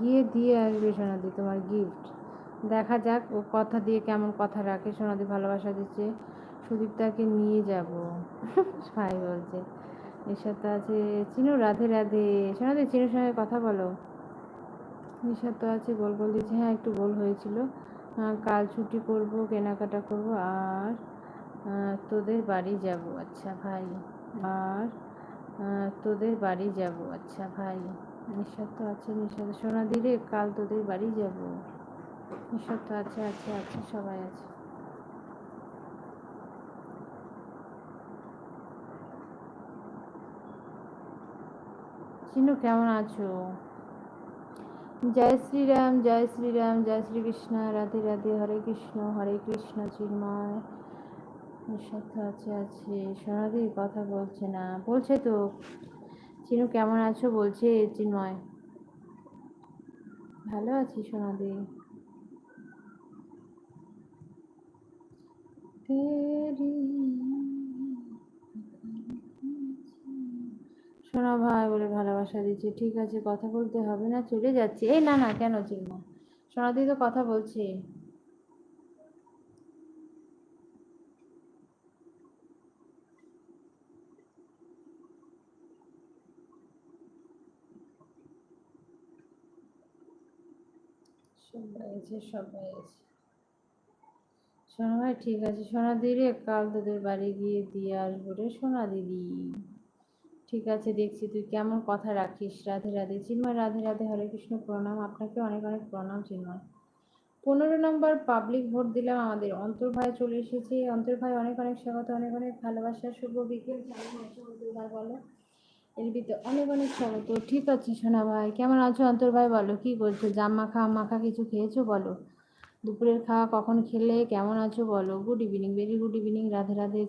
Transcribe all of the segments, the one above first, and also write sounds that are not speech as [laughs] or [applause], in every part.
গিয়ে দিয়ে আসবে সোনাদি, তোমার গিফট দেখা যাক ও কথা দিয়ে কেমন কথা রাখে। সোনাদি ভালোবাসা দিচ্ছে সুদীপ্তাকে নিয়ে যাব। ভাই বলছে। এর সাথে আছে, চিনু, রাধে রাধে। সোনাদি, চিনুর সঙ্গে কথা বলো। নিশা তো আছে, গোল গোল দিচ্ছে। হ্যাঁ একটু গোল হয়েছিল। কাল ছুটি করব, কেনাকাটা করব, আর তোদের বাড়ি যাব। আচ্ছা ভাই। আর তোদের বাড়ি যাব। আচ্ছা ভাই নিশা তো আছে নিশা সোনা দিলে কাল তোদের বাড়ি যাব। নিশা তো আছে আছে আছে, সবাই আছে। চিনু, কেমন আছো? জয় শ্রীরাম জয় শ্রীরাম, জয় শ্রীকৃষ্ণ, রাধে রাধে, হরে কৃষ্ণ হরে কৃষ্ণ, চিন্ময়। সাথে আছে সোনাদি কথা বলছে না। বলছে তো, চিনু, কেমন আছো? বলছে চিন্ময় ভালো আছি, সোনাদি। শোনা ভাই, বলে ভালোবাসা দিচ্ছে। ঠিক আছে, কথা বলতে হবে না, চলে যাচ্ছে। এই না না, কেন চিন্ময় সোনাদি তো কথা বলছে। সবাই আছে সোনা ভাই ঠিক আছে। সোনা দিদি কাল তোদের বাড়ি গিয়ে দিয়ে আসব রে, সোনা দিদি। ঠিক আছে, দেখছি তুই কেমন কথা রাখিস। রাধে রাধে। চিন্ময়, রাধে রাধে। হরে কৃষ্ণ, প্রণাম। আপনাকে অনেক অনেক প্রণাম, চিন্ময়। পনেরো নম্বর পাবলিক ভোট দিলাম আমাদের অন্তর ভাই চলে এসেছে। অন্তর ভাই, অনেক অনেক স্বাগত, অনেক অনেক ভালোবাসা। শুভ বিকেল। বলো। এলবিতে অনেক অনেক স্বাগত। ঠিক আছে সোনা ভাই। কেমন আছো অন্তর ভাই? বলো, কি করছ জাম মাখা মাখা কিছু খেয়েছো? বলো। দুপুরের খাওয়া কখন খেলে? কেমন আছো? বলো। Good evening very good evening Radhe Radhe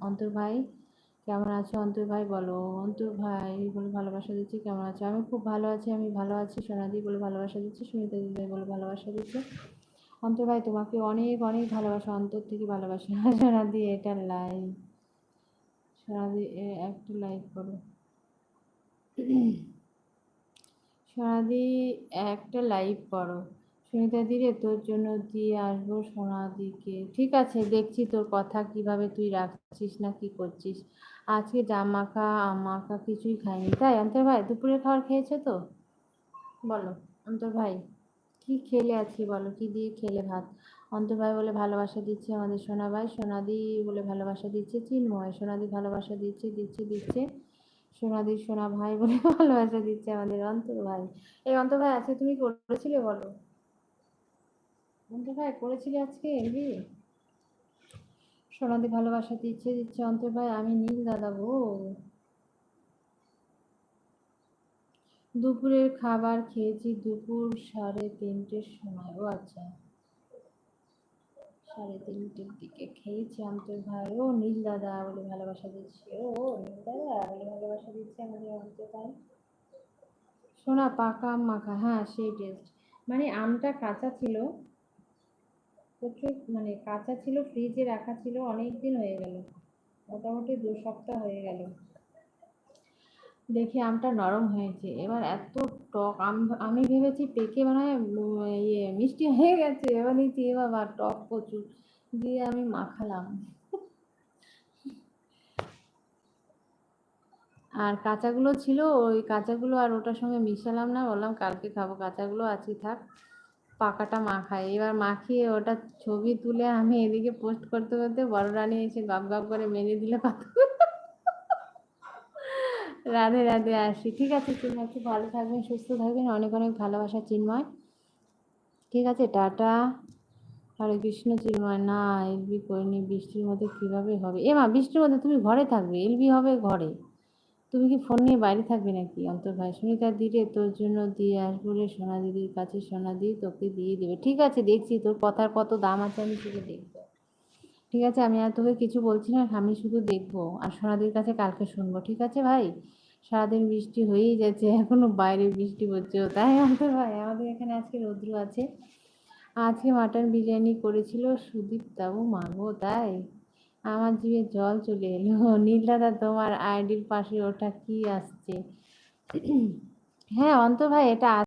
Antar ভাই। কেমন আছো অন্তর ভাই? বলো। অন্তর ভাই বলে ভালোবাসা দিচ্ছে, কেমন আছো? আমি খুব ভালো আছি, আমি ভালো আছি সোনাদি বলে ভালোবাসা দিচ্ছে সুমিতা দিদি বলে ভালোবাসা দিচ্ছে। অন্তর ভাই, তোমাকে অনেক অনেক ভালোবাসা, অন্তর থেকে ভালোবাসা। সোনাদি এটা লাইভ সোনাদি এ, একটা লাইক করো। সোনাদি একটা লাইভ করো। সুনিতা দিরে তোর জন্য দিয়ে আসব সোনাদিকে। ঠিক আছে দেখছি তোর কথা কীভাবে তুই রাখছিস না কি করছিস। আজকে জাম মাখা আম মাখা কিছুই খাইনি। তাই অন্তর ভাই দুপুরের খাবার খেয়েছো তো? বলো অন্তর ভাই। কি খেলে আজকে বলো? কি দিয়ে খেলে ভাত? অন্তর ভাই বলে, ভালোবাসা দিচ্ছে আমাদের সোনা ভাই সোনাদি বলে ভালোবাসা দিচ্ছে চিন্ময়, সোনাদি ভালোবাসা দিচ্ছে দিচ্ছে দিচ্ছে, সোনাদি সোনা ভাই বলে [laughs] ভালোবাসা দিচ্ছে আমাদের অন্তর ভাই এই অন্তর ভাই আজকে তুমি করেছিলে বলো? অন্তর ভাই করেছিলে আজকে এলবি সোনাদি ভালোবাসা দিচ্ছে দিচ্ছে অন্তর ভাই আমি নীল দাদা গো দুপুরের খাবার খেয়েছি দুপুর সাড়ে তিনটের সময়। ও আচ্ছা। সাড়ে তিনটের দিকে খেয়েছি অন্তর ভাই। ও নীল দাদা বলে ভালোবাসা দিচ্ছে। ও নীল দাদা বলে ভালোবাসা দিচ্ছে আমাদের অন্তর ভাই। সোনা পাকা আম মাখা। হ্যাঁ সেই টেস্ট মানে আমটা কাঁচা ছিল। প্রচুর মানে কাঁচা ছিল ফ্রিজে রাখা ছিল অনেক দিন হয়ে গেল। মোটামুটি দু সপ্তাহ হয়ে গেল। দেখি আমটা নরম হয়েছে। এবার এত টক, আম, আমি ভেবেছি পেকে মনে ইয়ে মিষ্টি হয়ে গেছে। এবার নিচ্ছি এ বাবা, টক প্রচুর দিয়ে আমি মাখালাম। আর কাঁচাগুলো ছিল, ওই কাঁচাগুলো আর ওটার সঙ্গে মিশালাম না। বললাম, কালকে খাব কাঁচাগুলো আজকে থাক, পাকাটা মাখাই। এবার মাখিয়ে ওটা ছবি তুলে আমি এদিকে পোস্ট করতে করতে বড় রানী এসে গপ গপ করে মেরে দিলে কথা রাধে রাধে আসি। ঠিক আছে চিন্ময় খুব ভালো থাকবেন, সুস্থ থাকবেন। অনেক অনেক ভালোবাসা, চিন্ময়। ঠিক আছে, টাটা। হরে কৃষ্ণ, চিন্ময়। না এলবি করিনি বৃষ্টির মধ্যে কীভাবে হবে? এ মা, বৃষ্টির মধ্যে তুমি ঘরে থাকবে এলবি হবে ঘরে। তুমি কি ফোন নিয়ে বাইরে থাকবে নাকি? অন্তর ভাই, সুনিতা দিরে, তোর জন্য দিয়ে আসব রে। সোনা দিদির কাছে সোনা দি তোকে দিয়ে দেবে। ঠিক আছে, দেখছি, তোর কথার কত দাম আছে আমি শুধু দেখব ঠিক আছে? আমি আর তোকে কিছু বলছি না। আমি শুধু দেখব। আর সোনাদির কাছে কালকে শুনব। ঠিক আছে ভাই? সারাদিন বৃষ্টি হয়েই যাচ্ছে। এখনও বাইরে বৃষ্টি পড়ছে। তাই অন্তর ভাই? আমাদের এখানে আজকে রৌদ্র আছে। আজকে মাটন বিরিয়ানি করেছিল সুদীপ তাবু মাগো তাই? আমার জিভে জল চলে এলো। নীল দাদা তোমার আইডির পাশে ওটা কি আসছে? হ্যাঁ অন্ত ভাই, এটা